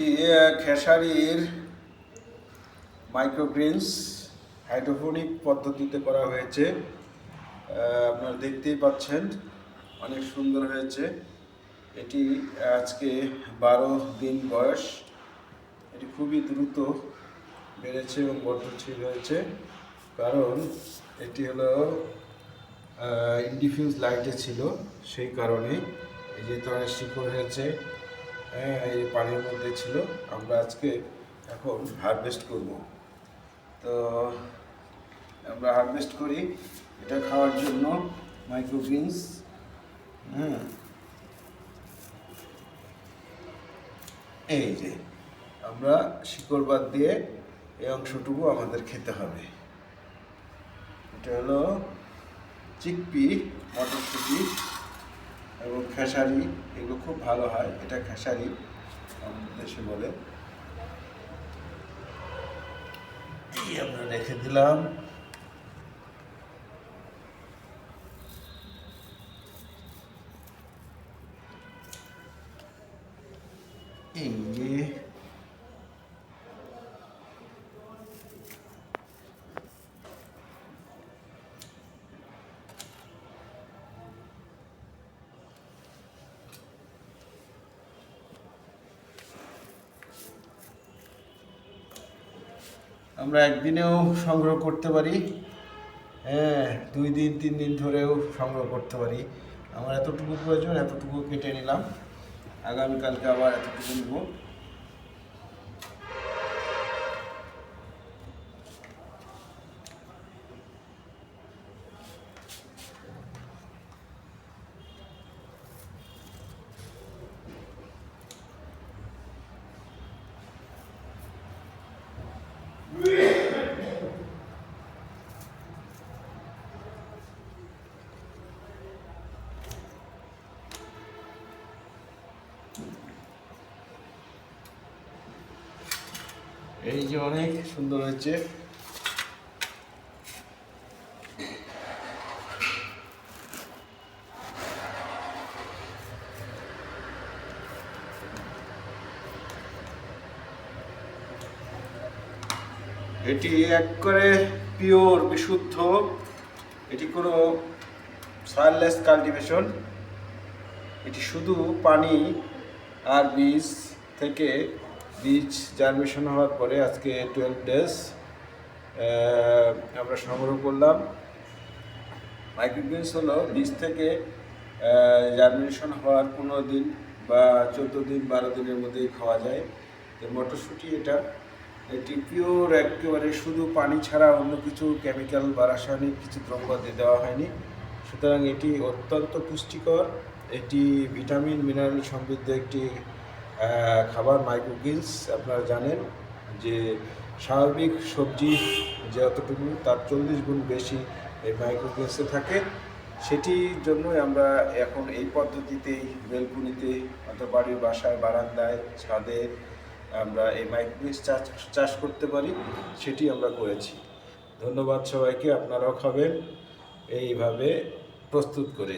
এটি খেসারির microgreens hydroponic পদ্ধতিতে করা হয়েছে। আপনারা দেখতেই পাচ্ছেন, অনেক সুন্দর হয়েছে। এটি আজকে বারো দিন বয়স। এটি খুবই দ্রুত বেড়েছে এবং বর্ধনশীল হয়েছে। কারণ এটি হলো ইনডিফিউজ লাইটে ছিল, সেই কারণে এই যে তোমার শিকড় হয়েছে। হ্যাঁ এই পানির মধ্যে ছিল, আমরা আজকে এখন হারভেস্ট করব। তো আমরা হারভেস্ট করি, এটা খাওয়ার জন্য মাইক্রোগ্রিনস হ্যাঁ এই যে, আমরা শিকড় বাদ দিয়ে এই অংশটুকু আমাদের খেতে হবে। এটা হলো চিকপি মটরশুঁটি খেসারি এগুলো খুব ভালো হয়। এটা খেসারি দেশে বলে। আমরা রেখে দিলাম। এই আমরা একদিনেও সংগ্রহ করতে পারি। হ্যাঁ দুই দিন, তিন দিন ধরেও সংগ্রহ করতে পারি। আমার এতটুকু প্রয়োজন, এতটুকু কেটে নিলাম। আগামীকালকে আবার এতটুকু নেব। এই যে অনেক সুন্দর হয়েছে। এটি এক করে পিওর, বিশুদ্ধ। এটি কোনো সয়েললেস কাল্টিভেশন। এটি শুধু পানি আর বীজ থেকে বীজ জার্মেশন হওয়ার পরে আজকে টুয়েলভ ডেজ আমরা সংগ্রহ করলাম। মাইক্রোগ্রিনস হলো বীজ থেকে জার্মিনেশন হওয়ার পনেরো দিন বা চোদ্দ দিন, বারো দিনের মধ্যেই খাওয়া যায়। তো মটরশুঁটি এটা। এটি পিওর একেবারে শুধু পানি ছাড়া অন্য কিছু কেমিক্যাল বা রাসায়নিক কিছু দ্রব্য দিয়ে দেওয়া হয়নি। সুতরাং এটি অত্যন্ত পুষ্টিকর। এটি ভিটামিন, মিনারেল সমৃদ্ধ একটি খাবার মাইক্রোগ্রিনস আপনারা জানেন যে স্বাভাবিক সবজি যতটুকু তার চল্লিশ গুণ বেশি এই মাইক্রোগ্রিনসে থাকে। সেটির জন্যই আমরা এখন এই পদ্ধতিতেই বেলকুনিতে অথবা বাড়ির বাসায় বারান্দায় ছাদে আমরা এই মাইক্রোগ্রিনস চাষ চাষ করতে পারি, সেটি আমরা করেছি। ধন্যবাদ সবাইকে, আপনারাও খাবেন। এইভাবে প্রস্তুত করে।